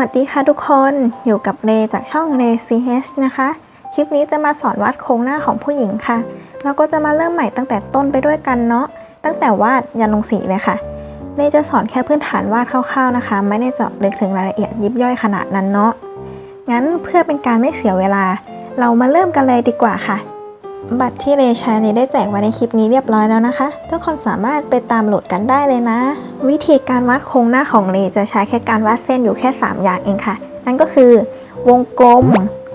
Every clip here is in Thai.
วัสดีค่ะทุกคนอยู่กับเรจากช่องเร CH นะคะ คลิปนี้จะมาสอนวาดโครงหน้าของผู้หญิงค่ะ เราก็จะมาเริ่มใหม่ตั้งแต่ต้นไปด้วยกันเนาะตั้งแต่วาดยันลงสีเลยค่ะเรจะสอนแค่พื้นฐานวาดคร่าวๆนะคะ ไม่ได้เจาะลึกถึงรายละเอียดยิบย่อยขนาดนั้นเนาะงั้นเพื่อเป็นการไม่เสียเวลา เรามาเริ่มกันเลยดีกว่าค่ะ บัตรที่เรใช้นี้ได้แจกไว้ในคลิปนี้เรียบร้อยแล้วนะคะ ทุกคนสามารถไปตามโหลดกันได้เลยนะ วิธีการวาดโครงหน้าของเรจะใช้แค่การวาดเส้นอยู่แค่ 3 อย่างเองค่ะ นั่นก็คือ วงกลม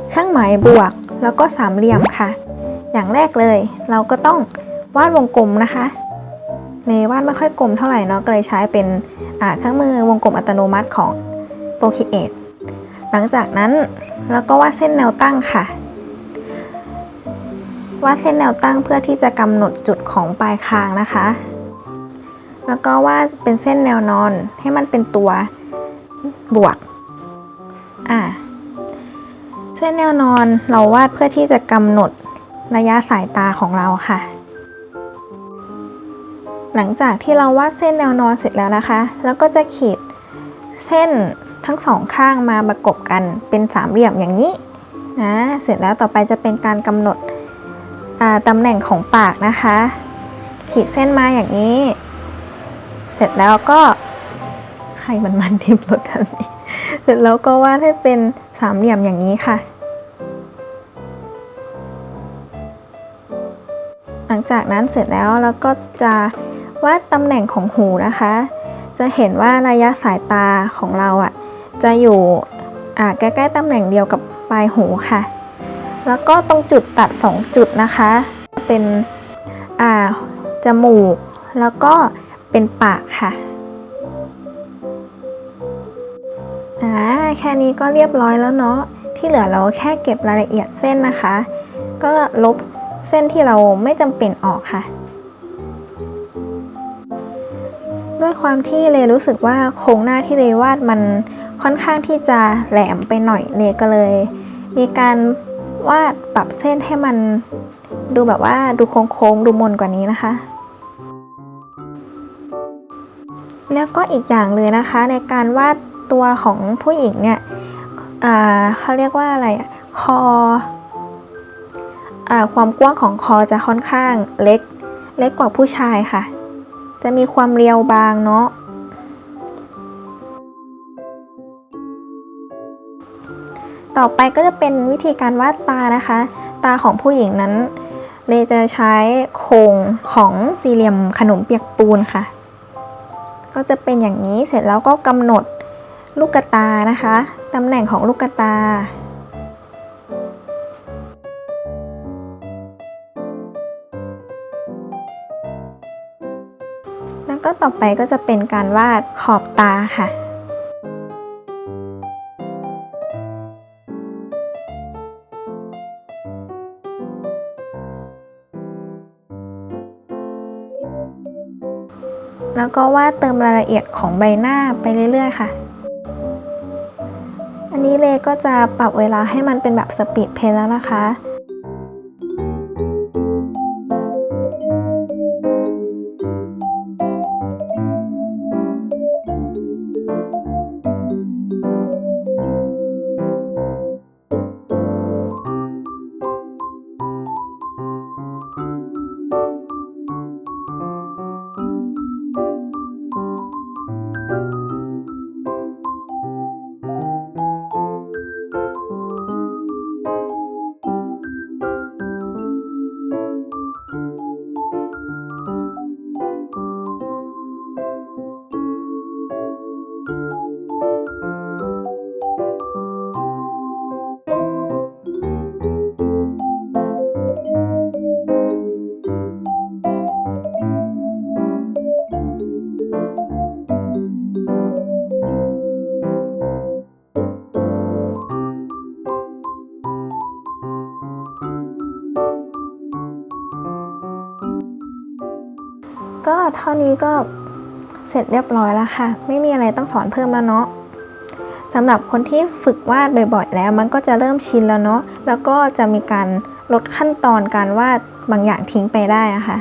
เครื่องหมายบวก แล้วก็สามเหลี่ยมค่ะ อย่างแรกเลย เราก็ต้องวาดวงกลมนะคะเรวาดไม่ค่อยกลมเท่าไหร่เนาะก็เลยใช้เป็นเครื่องมือวงกลมอัตโนมัติของ Procreate หลังจากนั้นเราก็วาดเส้นแนวตั้งค่ะ วาดเส้นแนวตั้งเพื่อที่จะกำหนดจุดของปลายคางนะคะ แล้วก็วาดเป็นเส้นแนวนอนให้มันเป็นตัวบวก อ่า เส้นแนวนอนเราวาดเพื่อที่จะกำหนดระยะสายตาของเราค่ะ หลังจากที่เราวาดเส้นแนวนอนเสร็จแล้วนะคะ แล้วก็จะขีดเส้นทั้งสองข้างมาประกบกันเป็นสามเหลี่ยมอย่างนี้นะ เสร็จแล้วต่อไปจะเป็นการกำหนด ตำแหน่งของปากนะคะ ขีดเส้นมาอย่างนี้ เสร็จแล้วก็ใครมันมันทิมรถทันนี้เสร็จแล้วก็วาดให้เป็นสามเหลี่ยมอย่างนี้ค่ะ หลังจากนั้นเสร็จแล้วเราก็จะวาดตำแหน่งของหูนะคะ จะเห็นว่าระยะสายตาของเราอะ่ะจะอยู่ใกล้ๆตำแหน่งเดียวกับปลายหูค่ะ แล้วก็ตรงจุดตัด 2 จุดนะคะ เป็นอ่าจมูก แล้วก็เป็นปากค่ะอ่าแค่นี้ก็เรียบร้อยแล้วเนาะที่เหลือเราแค่เก็บรายละเอียดเส้นนะคะ ก็ลบเส้นที่เราไม่จำเป็นออกค่ะ ด้วยความที่เลรู้สึกว่าโครงหน้าที่เลวาดมันค่อนข้างที่จะแหลมไปหน่อยเลก็เลย มีการ วาดปรับเส้นให้มันดูแบบว่าดูโค้งๆดูมนกว่านี้นะคะ แล้วก็อีกอย่างเลยนะคะในการวาดตัวของผู้หญิงเนี่ยเขาเรียกว่าอะไรอะคออความกว้างของคอจะค่อนข้างเล็ก เล็กกว่าผู้ชายค่ะ จะมีความเรียวบางเนาะ ต่อไปก็จะเป็นวิธีการวาดตานะคะ ตาของผู้หญิงนั้น เลจะใช้โครงของสี่เหลี่ยมขนมเปียกปูนค่ะ ก็จะเป็นอย่างนี้เสร็จแล้วก็กำหนดลูกกตานะคะตำแหน่งของลูกกตาแล้วก็ต่อไปก็จะเป็นการวาดขอบตาค่ะ แล้วก็วาดเติมรายละเอียดของใบหน้าไปเรื่อยๆ ค่ะ อันนี้เลก็จะปรับเวลาให้มันเป็นแบบสปีดเพลแล้วนะคะ ก็เท่านี้ก็เสร็จเรียบร้อยแล้วค่ะ ไม่มีอะไรต้องสอนเพิ่มแล้วเนาะสำหรับคนที่ฝึกวาดบ่อยๆ แล้วมันก็จะเริ่มชินแล้วเนาะแล้วก็จะมีการลดขั้นตอนการวาดบางอย่างทิ้งไปได้นะคะ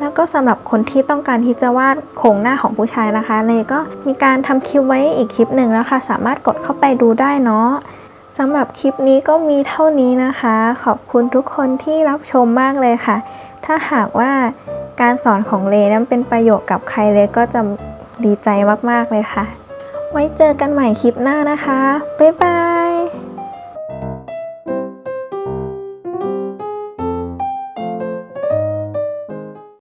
แล้วก็สำหรับคนที่ต้องการที่จะวาดโครงหน้าของผู้ชายนะคะ เลยก็มีการทำคลิปไว้อีกคลิปหนึ่งแล้วค่ะ สามารถกดเข้าไปดูได้เนาะสำหรับคลิปนี้ก็มีเท่านี้นะคะ ขอบคุณทุกคนที่รับชมมากเลยค่ะ ถ้าหากว่า การสอนของเลนั้นเป็นประโยชน์กับใครเลยก็จะดีใจมาก ๆ เลยค่ะ ไว้เจอกันใหม่คลิปหน้านะคะ บ๊ายบาย